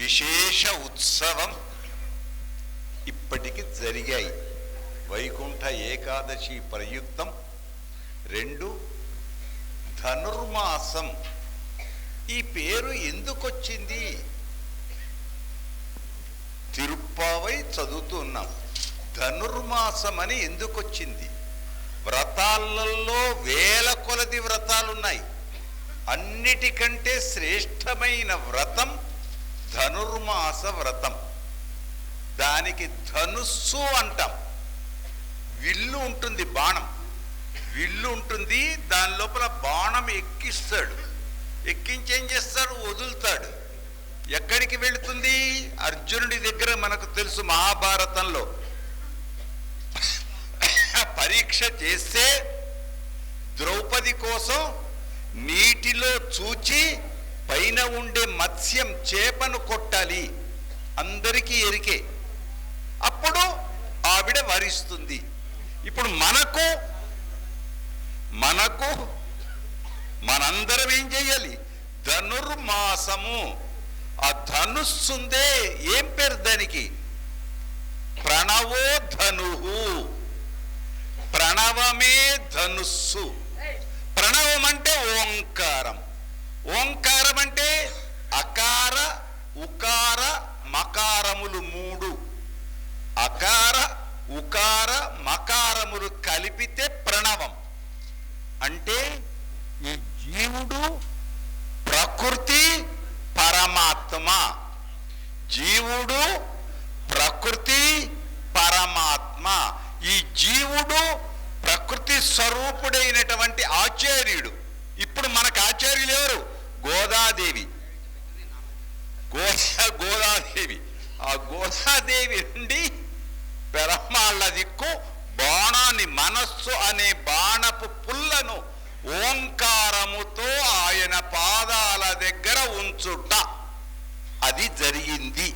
విశేష ఉత్సవం ఇప్పటికి జరిగాయి. వైకుంఠ ఏకాదశి ప్రయుక్తం రెండు ధనుర్మాసం. ఈ పేరు ఎందుకు వచ్చింది తిరుప్పావై చదువుతున్నాం. ధనుర్మాసం అని ఎందుకు వచ్చింది వ్రతాలలో వేల కొలది వ్రతాలున్నాయి. అన్నిటికంటే శ్రేష్టమైన వ్రతం ధనుర్మాస వ్రతం దానికి ధనుస్సు అంటాం. విల్లు ఉంటుంది బాణం. విల్లు ఉంటుంది దాని లోపల బాణం ఎక్కిస్తాడు. ఎక్కించి ఏం చేస్తాడు? వదులుతాడు. ఎక్కడికి వెళుతుంది? అర్జునుడి దగ్గర మనకు తెలుసు మహాభారతంలో. పరీక్ష చేస్తే ద్రౌపది కోసం నీటిలో చూచి పైన ఉండే మత్స్యం చేపను కొట్టాలి. అందరికీ ఎరికే. అప్పుడు ఆవిడ వరిస్తుంది. ఇప్పుడు మనకు మనకు మనందరం ఏం చేయాలి? ధనుర్మాసము. ఆ ధనుస్సుందే ఏం పేరు దానికి? ప్రణవో ధను. ప్రణవమే ధనుస్సు. ప్రణవం అంటే ఓంకారం ఓంకారం అంటే అకార ఉకార మకారములు మూడు. అకార ఉకార మకారములు కలిపితే ప్రణవం. అంటే ఈ జీవుడు ప్రకృతి పరమాత్మ. జీవుడు ప్రకృతి పరమాత్మ. ఈ జీవుడు ప్రకృతి స్వరూపుడైనటువంటి ఆచార్యుడు. ఇప్పుడు మనకు ఆచార్యులు ఎవరు? గోదాదేవి గోదా గోదాదేవి ఆ గోదాదేవి నుండి పెరమాళ్ళ దిక్కు బాణాన్ని మనస్సు అనే బాణపు పుల్లను ఓంకారముతో ఆయన పాదాల దగ్గర ఉంచుట. అది జరిగింది.